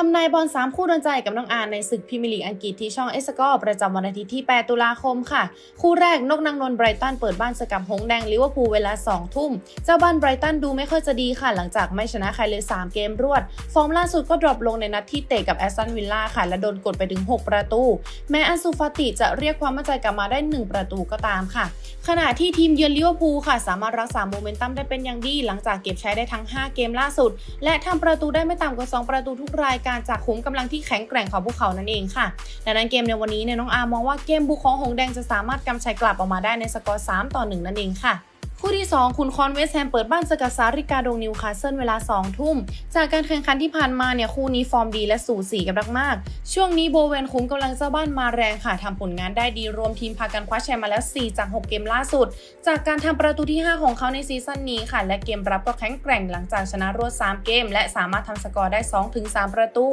ทำนายบอล3 คู่โดนใจกับน้องอานในศึกพรีเมียร์ลีกอังกฤษที่ช่องเอสกอประจำวันอาทิตย์ที่ 8 ตุลาคมค่ะ คู่แรกนกนางนนไบรตันเปิดบ้านเจอกับหงแดงลิเวอร์พูลเวลา 2 ทุ่ม เจ้าบ้านไบรตันดูไม่ค่อยจะดีค่ะ หลังจากไม่ชนะใครเลย 3 เกมรวด ฟอร์มล่าสุดก็ดรอปลงในนัดที่เตะกับแอสตันวิลล่าค่ะ และโดนกดไปถึง 6 ประตู แม้อันซูฟาติจะเรียกความมั่นใจกลับมาได้ 1 ประตูก็ตามค่ะ ขณะที่ทีมเยือนลิเวอร์พูลค่ะสามารถรักษาโมเมนตัมได้เป็นอย่างดี หลังจากเก็บใช้ได้ทั้ง 5 เกมล่าสุด และทำประตูได้ไม่ต่ำกว่า 2 ประตูทุกรายการจากขุมกำลังที่แข็งแกร่งของพวกเขานั่นเองค่ะดังนั้นเกมในวันนี้เนี่ยน้องอาร์มองว่าเกมบุกของหงแดงจะสามารถกำชัยกลับออกมาได้ในสกอร์ 3 ต่อ 1 นั่นเองค่ะ คู่ที่ 2 คุณคอนเวสแฮมเปิดบ้านเจอกับซาริกาดงนิวคาสเซิลเวลา 2 ทุ่ม จากการแข่งขันที่ผ่านมาเนี่ยคู่นี้ฟอร์มดีและสูสีกันมากๆ ช่วงนี้โบเวนคุ้มกำลังเจ้าบ้านมาแรงค่ะทำผลงานได้ดีรวมทีมพากันคว้าแชมป์มาแล้ว 4 จาก 6 เกมล่าสุด จากการทำประตูที่ 5 ของเขาในซีซั่นนี้ค่ะ และเกมรับก็แข็งแกร่งหลังจากชนะรวด 3 เกม และสามารถทำสกอร์ได้ 2-3 ประตู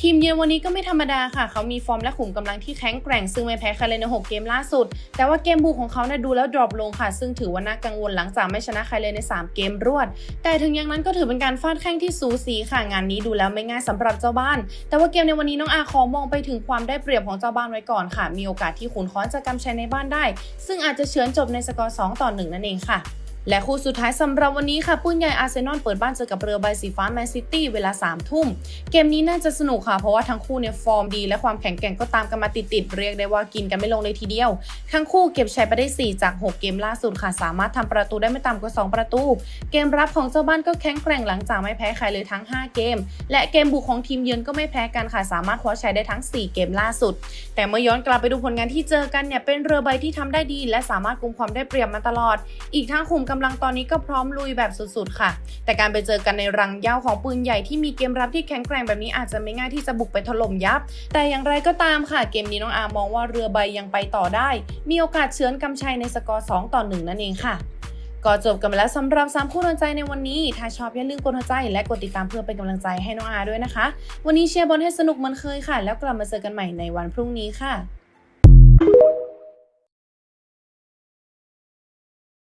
ทีมเยือนวันนี้ก็ไม่ธรรมดาค่ะ เขามีฟอร์มและขุมกำลังที่แข็งแกร่งซึ่งไม่แพ้ใครเลยใน 6 เกมล่าสุด แต่ว่าเกมบุกของเขาเนี่ยดูแล้วดรอปลงค่ะ ซึ่งถือว่าน่ากังวลหลังจากไม่ชนะใครเลยใน 3 เกมรวด แต่ถึงอย่างนั้นก็ถือเป็นการฟาดแข้งที่สูสีค่ะงานนี้ดูแล้วไม่ง่ายสำหรับเจ้าบ้าน แต่ว่าเกมในวันนี้น้องอาขอมองไปถึงความได้เปรียบของเจ้าบ้านไว้ก่อนค่ะ มีโอกาสที่ขุนค้อนจะกำชัยในบ้านได้ ซึ่งอาจจะเฉือนจบในสกอร์2ต่อ1นั่นเองค่ะ และคู่สุดท้ายสำหรับวันนี้ค่ะปื้นใหญ่อาร์เซนอลเปิดบ้านเจอกับเรือใบสีฟ้าแมนซิตี้เวลา3ทุ่ม เกมนี้น่าจะสนุกค่ะ เพราะว่าทั้งคู่เนี่ยฟอร์มดีและความแข็งแกร่งก็ตามกันมาติดๆเรียกได้ว่ากินกันไม่ลงเลยทีเดียว ทั้งคู่เก็บชัยไปได้ 4 จาก 6 เกมล่าสุดค่ะ สามารถทำประตูได้ไม่ต่ำกว่า 2 ประตู เกมรับของเจ้าบ้านก็แข็งแกร่งหลังจากไม่แพ้ใครเลยทั้ง 5 เกม และเกมบุกของทีมเยือนก็ไม่แพ้กันค่ะสามารถคว้าชัยได้ทั้ง 4 เกมล่าสุด แต่เมื่อย้อนกลับไปดูผลงานที่เจอกันเนี่ยเป็นเรือใบที่ทำได้ดี และสามารถกุมความได้เปรียบมาตลอด อีกทั้งขุมกำลังตอนนี้ก็พร้อมลุยแบบสุดๆค่ะ แต่การไปเจอกันในรังเย้าของปืนใหญ่ที่มีเกมรับที่แข็งแกร่งแบบนี้อาจจะไม่ง่ายที่จะบุกไปถล่มยับ แต่อย่างไรก็ตามค่ะ เกมนี้น้องอาร์มองว่าเรือใบยังไปต่อได้ มีโอกาสเฉือนกำชัยในสกอร์ 2 ต่อ 1 นั่นเองค่ะก็จบกันไปแล้วสำหรับ 3 คู่ดวงใจในวันนี้ ถ้าชอบอย่าลืมกดหัวใจและกดติดตามเพื่อเป็นกำลังใจให้น้องอาร์ด้วยนะคะ วันนี้เชียร์บอลให้สนุกเหมือนเคยค่ะ แล้วกลับมาเจอกันใหม่ในวันพรุ่งนี้ค่ะ